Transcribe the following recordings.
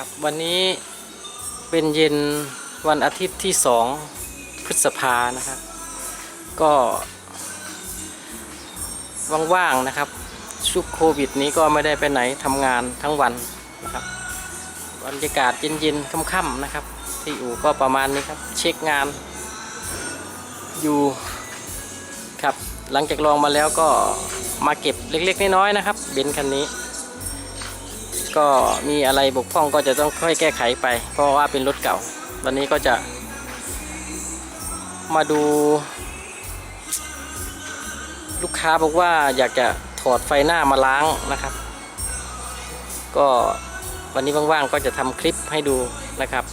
ครับวันนี้เป็นเย็นวันอาทิตย์ที่สองพฤษภานะครับ ก็ว่างๆนะครับชุกโควิดนี้ก็ไม่ได้ไปไหนทำงานทั้งวันนะครับบรรยากาศเย็นๆค่ำๆนะครับ ที่อู่ก็ประมาณนี้ครับ เช็คงานอยู่ครับหลังจากลองมาแล้วก็มาเก็บเล็กๆน้อยๆนะครับเบนซ์คันนี้ ก็มีอะไรบกพร่องก็จะต้องค่อยแก้ไขไป เพราะว่าเป็นรถเก่า วันนี้ก็จะ มาดู ลูกค้าบอกว่าอยากจะถอดไฟหน้ามาล้างนะครับ ก็วันนี้ว่างๆก็จะทำคลิปให้ดูนะครับ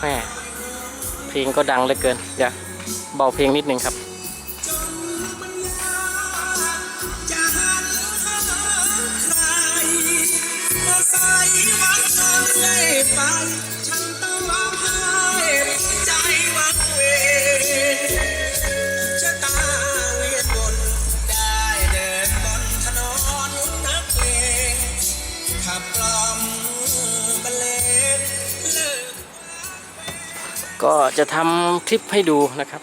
แม่เพลงก็ดังเหลือเกิน อยากเบาเพลงนิดนึงครับ ไป ฉันต้องร้องไห้ใจวังเวชะตาเวียนวนได้เดินบนถนนนักเลงขับกล่อมบรรเลงเลิกก็จะทำคลิปให้ดูนะครับ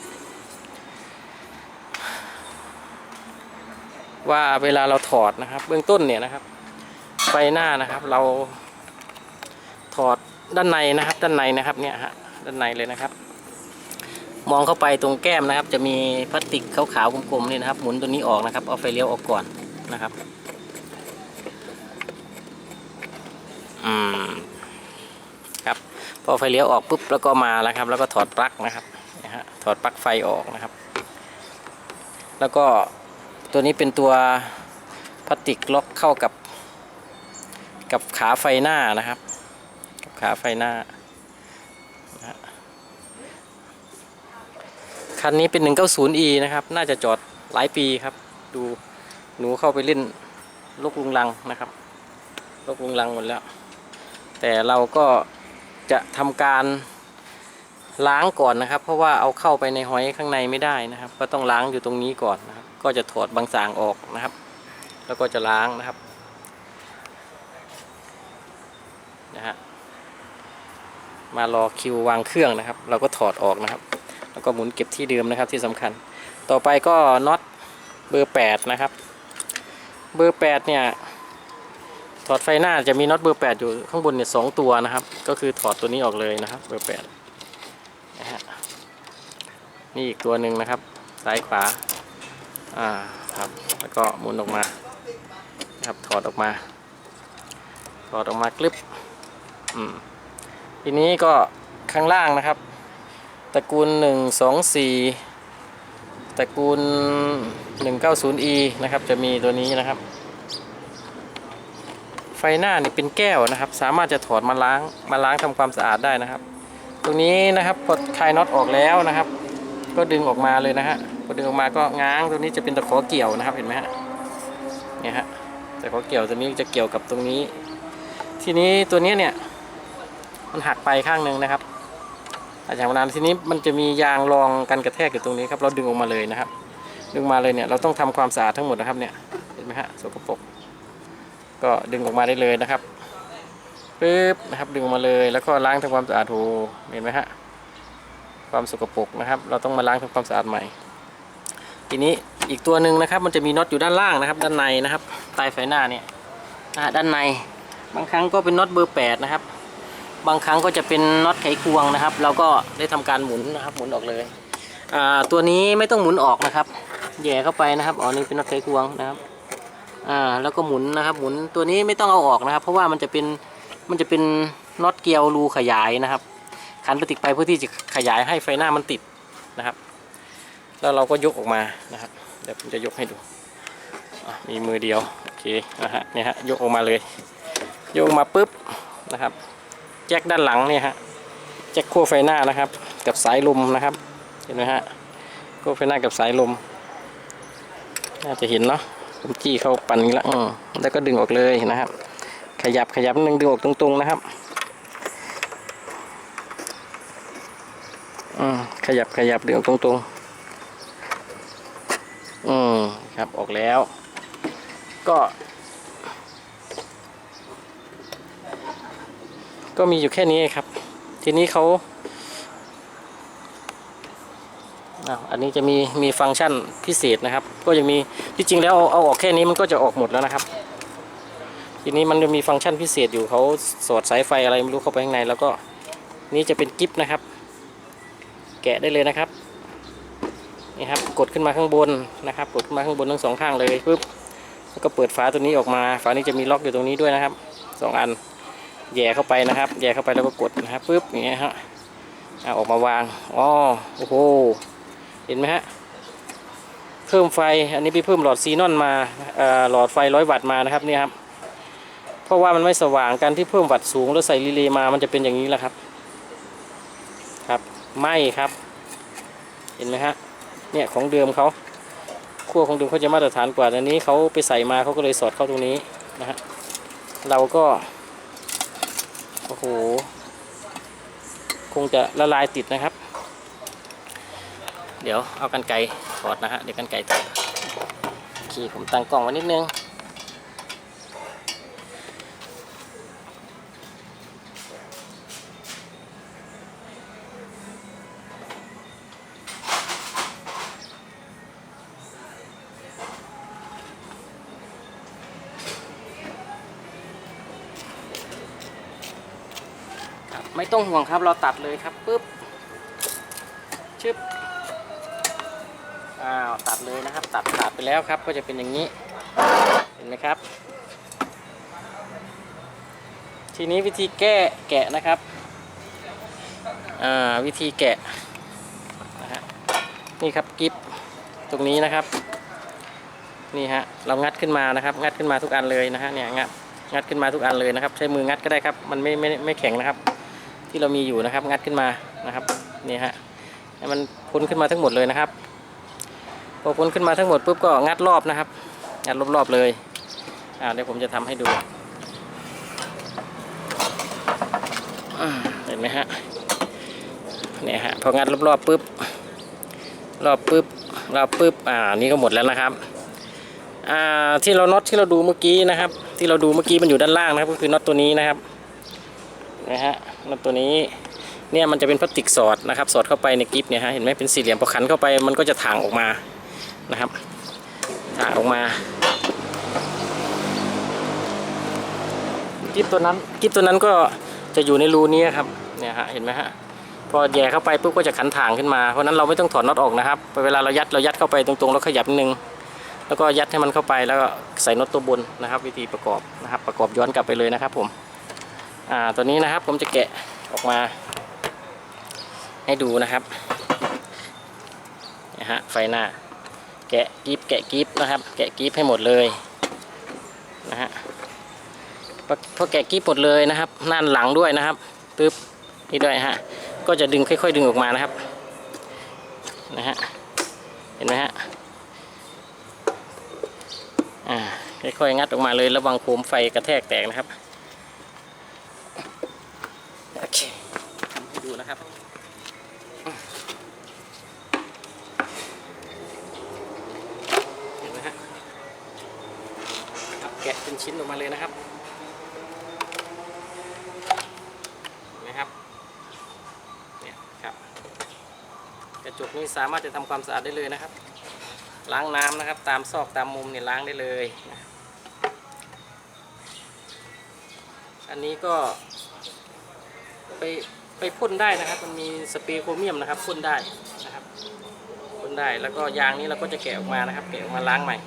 ว่าเวลาเราถอดนะครับ เบื้องต้นเนี่ยนะครับไฟหน้านะครับเรา ถอดด้านในนะครับ ด้านในนะครับเนี่ยฮะด้านในเลยนะครับ มองเข้าไปตรงแก้มนะครับ จะมีพลาสติกขาวๆกลมๆนี่นะครับ หมุนตัวนี้ออกนะครับ เอาไฟเลี้ยวออกก่อนนะครับอืมครับพอไฟเลี้ยวออกปุ๊บแล้วก็มาแล้วครับ แล้วก็ถอดปลั๊กนะครับนะฮะถอดปลั๊กไฟออกนะครับ แล้วก็ตัวนี้เป็นตัวพลาสติกล็อกเข้ากับ กับขาไฟหน้านะครับ กับขาไฟหน้า คันนี้เป็น 190e นะครับ น่าจะจอดหลายปีครับ ดูหนูเข้าไปเล่นลกลุงลังนะครับลกลุงลังหมดแล้ว แต่เราก็จะทำการล้างก่อนนะครับ เพราะว่าเอาเข้าไปในหอยข้างในไม่ได้นะครับ ก็ต้องล้างอยู่ตรงนี้ก่อนนะครับ ก็จะถอดบางสางออกนะครับ แล้วก็จะล้างนะครับนะฮะ มารอคิววางเครื่องนะครับ เราก็ถอดออกนะครับ แล้วก็หมุนเก็บที่เดิมนะครับที่สำคัญ ต่อไปก็น็อตเบอร์ 8 นะครับ เบอร์ 8 เนี่ย ถอดไฟหน้าจะมีน็อตเบอร์ 8 อยู่ข้างบนเนี่ยสองตัวนะครับ ก็คือถอดตัวนี้ออกเลยนะครับ เบอร์8นะฮะนี่อีกตัวหนึ่งนะครับ ซ้ายขวาอ่าครับแล้วก็หมุนออกมาครับถอดออกมาถอดออกมากลิบอืม ทีนี้ก็ข้างล่างนะครับ ตระกูล 124 ตระกูล 190e นะครับ จะมีตัวนี้นะครับ ไฟหน้านี่เป็นแก้วนะครับ สามารถจะถอดมาล้างมาล้างทำความสะอาดได้นะครับ ตรงนี้นะครับพอคลายน็อตออกแล้วนะครับ ก็ดึงออกมาเลยนะฮะพอดึงออกมาก็ง้างตรงนี้จะเป็นตะขอเกี่ยวนะครับเห็นไหมฮะเนี่ยฮะตะขอเกี่ยวตัวนี้จะเกี่ยวกับตรงนี้ ทีนี้ตัวนี้เนี่ย มันหักไปข้างหนึ่งนะครับอาจารย์นานทีนี้มันจะมียางรองกันกระแทกอยู่ตรงนี้ครับ เราดึงออกมาเลยนะครับ ดึงมาเลยเนี่ยเราต้องทำความสะอาดทั้งหมดนะครับเนี่ยเห็นไหมฮะสกปรกก็ดึงออกมาได้เลยนะครับปึ๊บนะครับดึงออกมาเลยแล้วก็ล้างทำความสะอาดถูเห็นไหมฮะความสกปรกนะครับ เราต้องมาล้างทำความสะอาดใหม่ ทีนี้อีกตัวหนึ่งนะครับมันจะมีน็อตอยู่ด้านล่างนะครับ ด้านในนะครับใต้ไฟหน้าเนี่ยด้านในบางครั้งก็เป็นน็อตเบอร์8นะครับ บางครั้งก็จะเป็นน็อตไขควงนะครับ เราก็ได้ทำการหมุนนะครับ หมุนออกเลยตัวนี้ไม่ต้องหมุนออกนะครับแย่เข้าไปนะครับอ๋อนี่เป็นน็อตไขควงนะครับอ่าแล้วก็หมุนนะครับ หมุนตัวนี้ไม่ต้องเอาออกนะครับ เพราะว่ามันจะเป็นมันจะเป็นน็อตเกลียวรูขยายนะครับ ขันพลาสติกไปเพื่อที่จะขยายให้ไฟหน้ามันติดนะครับ แล้วเราก็ยกออกมานะครับเดี๋ยวผมจะยกให้ดูมีมือเดียวโอเคนะฮะเนี่ยฮะยกออกมาเลย ยกออกมาปุ๊บนะครับ แจ็คด้านหลังเนี่ยฮะแจ็คขั้วไฟหน้านะครับ กับสายลมนะครับ เห็นไหมฮะขั้วไฟหน้ากับสายลม น่าจะเห็นเนาะผมจี้เข้าปั่นนี้ละแล้วก็ดึงออกเลยนะครับ ขยับขยับนึงดึงออกตรงๆนะครับอืมขยับขยับดึงออกตรงๆอืมครับออกแล้ว ก็ ก็มีอยู่แค่นี้ครับ ทีนี้เขาอันนี้จะมีมีฟังก์ชันพิเศษนะครับ ก็ยังมีที่จริงแล้วเอาเอาออกแค่นี้มันก็จะออกหมดแล้วนะครับ ทีนี้มันจะมีฟังก์ชันพิเศษอยู่เขาสอดสายไฟอะไรไม่รู้เข้าไปข้างในแล้วก็นี่จะเป็นกิฟนะครับ แกะได้เลยนะครับนี่ครับกดขึ้นมาข้างบนนะครับ กดขึ้นมาข้างบนทั้งสองข้างเลยปุ๊บแล้วก็เปิดฝาตัวนี้ออกมา ฝานี้จะมีล็อกอยู่ตรงนี้ด้วยนะครับสองอัน แย่เข้าไปนะครับ แย่เข้าไปแล้วก็กดนะครับปุ๊บอย่างเงี้ยฮะเอาออกมาวางอ๋อโอ้โหเห็นไหมฮะเพิ่มไฟอันนี้พี่เพิ่มหลอดซีนอนมาหลอดไฟร้อยวัตต์มานะครับนี่ครับเพราะว่ามันไม่สว่างการที่เพิ่มวัตต์สูงแล้วใส่รีเลย์มามันจะเป็นอย่างนี้แหละครับครับไม่ครับ เห็นไหมฮะเนี่ยของเดิมเขาขั้วของเดิมเขาจะมาตรฐานกว่าอันนี้เขาไปใส่มาเขาก็เลยสอดเข้าตรงนี้นะฮะเราก็ โอ้โห คงจะละลายติดนะครับ เดี๋ยวเอากันไกลถอดนะฮะ เดี๋ยวกันไกลถอดโอเคผมตั้งกล้องไว้นิดนึง ไม่ต้องห่วงครับเราตัดเลยครับปุ๊บชึบอ้าวตัดเลยนะครับ ตัดขาดไปแล้วครับ ก็จะเป็นอย่างนี้เห็นไหมครับ ทีนี้วิธีแก้แกะนะครับอ่าวิธีแกะนะฮะนี่ครับกิฟตรงนี้นะครับ นี่ฮะเรางัดขึ้นมานะครับ งัดขึ้นมาทุกอันเลยนะฮะเนี่ยงัดงัดขึ้นมาทุกอันเลยนะครับ ใช้มืองัดก็ได้ครับ มันไม่ไม่ไม่แข็งนะครับ ที่เรามีอยู่นะครับ งัดขึ้นมานะครับนี่ฮะให้มันพ้นขึ้นมาทั้งหมดเลยนะครับพอพ้นขึ้นมาทั้งหมดปุ๊บก็งัดรอบนะครับ งัดรอบๆเลยอ่าเดี๋ยวผมจะทำให้ดูเห็นไหมฮะเนี่ยฮะพองัดรอบๆปุ๊บรอบปุ๊บรอบปุ๊บอ่านี่ก็หมดแล้วนะครับอ่าที่เราน็อตที่เราดูเมื่อกี้นะครับ ที่เราดูเมื่อกี้มันอยู่ด้านล่างนะครับ ก็คือน็อตตัวนี้นะครับนะฮะ น็อตตัวนี้เนี่ยมันจะเป็นพลาสติกสอดนะครับ สอดเข้าไปในกิฟเนี่ยฮะเห็นไหมเป็นสี่เหลี่ยมพอขันเข้าไปมันก็จะถ่างออกมานะครับถ่างออกมากิฟตัวนั้นกิฟตัวนั้นก็จะอยู่ในรูนี้ครับเนี่ยฮะเห็นไหมฮะพอแย่เข้าไปปุ๊บก็จะขันถ่างขึ้นมาเพราะฉะนั้นเราไม่ต้องถอดน็อตออกนะครับเวลาเรายัดเรายัดเข้าไปตรงๆแล้วขยับนิดนึงแล้วก็ยัดให้มันเข้าไปแล้วก็ใส่น็อตตัวบนนะครับ วิธีประกอบนะครับ ประกอบย้อนกลับไปเลยนะครับผม อ่าตัวนี้นะครับผมจะแกะออกมา ให้ดูนะครับนะฮะไฟหน้า แกะกีบแกะกีบนะครับ แกะกีบให้หมดเลยนะฮะพอพอแกะกีบหมดเลยนะครับหน้านหลังด้วยนะครับปึ๊บนี่ด้วยฮะก็จะดึงค่อย ๆ ดึงออกมานะครับนะฮะเห็นไหมฮะอ่าค่อยๆงัดออกมาเลยระวังโคมไฟกระแทกแตกนะครับโอเคทำให้ดูนะครับเห็นไหมฮะครับ แกะเป็นชิ้นออกมาเลยนะครับนไหมครับเนี่ยครับกระจกนี้สามารถจะทำความสะอาดได้เลยนะครับ ล้างน้ำนะครับ ตามซอกตามมุมเนี่ยล้างได้เลยอันนี้ก็ไปไปพ่นได้นะครับ มันมีสเปรย์โครเมียมนะครับพ่นได้นะครับพ่นได้แล้วก็ยางนี้เราก็จะแกะออกมานะครับ แกะออกมาล้างใหม่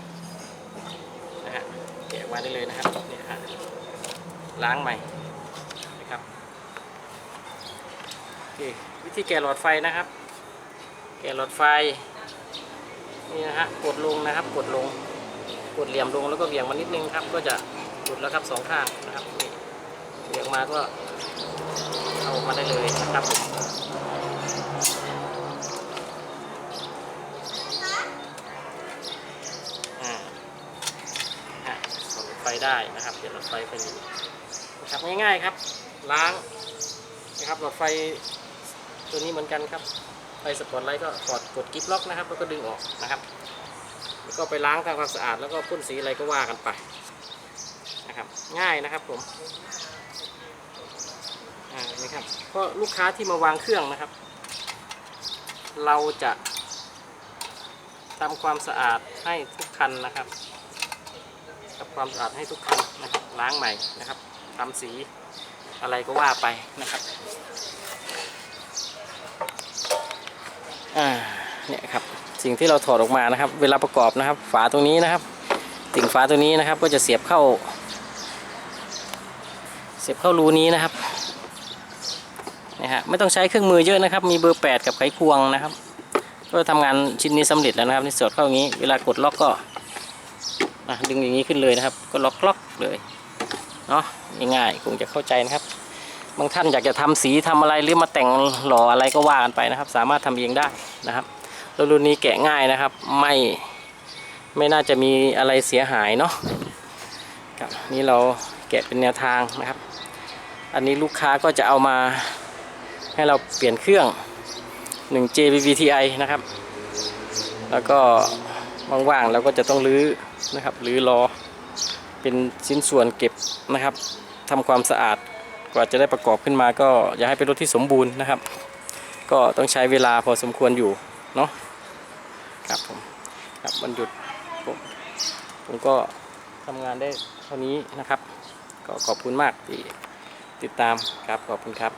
มาได้เลยนะครับนี่ฮะล้างใหม่นะครับโอเควิธีแกะหลอดไฟนะครับ แกะหลอดไฟนี่นะฮะกดลงนะครับ กดลง กดเหลี่ยมลงแล้วก็เบี่ยงมานิดนึงครับ ก็จะหลุดแล้วครับสองข้างนะครับนี่เบี่ยงมาก็เอามาได้เลยนะครับาอะส่อง ได้นะครับเปลี่ยนหลอดไฟไปอยู่นะครับง่ายๆครับ ล้างนะครับหลอดไฟตัวนี้เหมือนกันครับไฟสปอตไลท์ก็ถอดกดกิ๊บล็อกนะครับ แล้วก็ดึงออกนะครับ แล้วก็ไปล้างทำความสะอาดแล้วก็พ่นสีอะไรก็ว่ากันไปนะครับ ง่ายนะครับผมเพราะลูกค้าที่มาวางเครื่องนะครับ เราจะทำความสะอาดให้ทุกคันนะครับ ทำความสะอาดให้ทุกคันนะครับล้างใหม่นะครับทำสีอะไรก็ว่าไปนะครับอ่าเนี่ยครับสิ่งที่เราถอดออกมานะครับ เวลาประกอบนะครับ ฝาตรงนี้นะครับติ่งฝาตัวนี้นะครับ ก็จะเสียบเข้า เสียบเข้ารูนี้นะครับนะฮะไม่ต้องใช้เครื่องมือเยอะนะครับ มีเบอร์ 8 กับไขควงนะครับ ก็ทำงานชิ้นนี้สำเร็จแล้วนะครับนี่สอดเข้าอย่างนี้ เวลากดล็อกก็ อะดึงอย่างนี้ขึ้นเลยนะครับ ก็ล็อกล็อกเลยเนาะง่ายๆคงจะเข้าใจนะครับ บางท่านอยากจะทำสีทำอะไรหรือมาแต่งหล่ออะไรก็ว่ากันไปนะครับ สามารถทำเองได้นะครับแล้วรุ่นนี้แกะง่ายนะครับ ไม่ไม่น่าจะมีอะไรเสียหายเนาะครับนี่เราแกะเป็นแนวทางนะครับ อันนี้ลูกค้าก็จะเอามาให้เราเปลี่ยนเครื่อง 1 JBVTI นะครับ แล้วก็ว่างๆเราก็จะต้องรื้อ นะครับ หรือรอเป็นชิ้นส่วนเก็บนะครับทำความสะอาดกว่าจะได้ประกอบขึ้นมา ก็อย่าให้เป็นรถที่สมบูรณ์นะครับ ก็ต้องใช้เวลาพอสมควรอยู่เนาะครับผมครับวันหยุดผมผมก็ทำงานได้เท่านี้นะครับ ก็ขอบคุณมากที่ติดตามครับขอบคุณครับ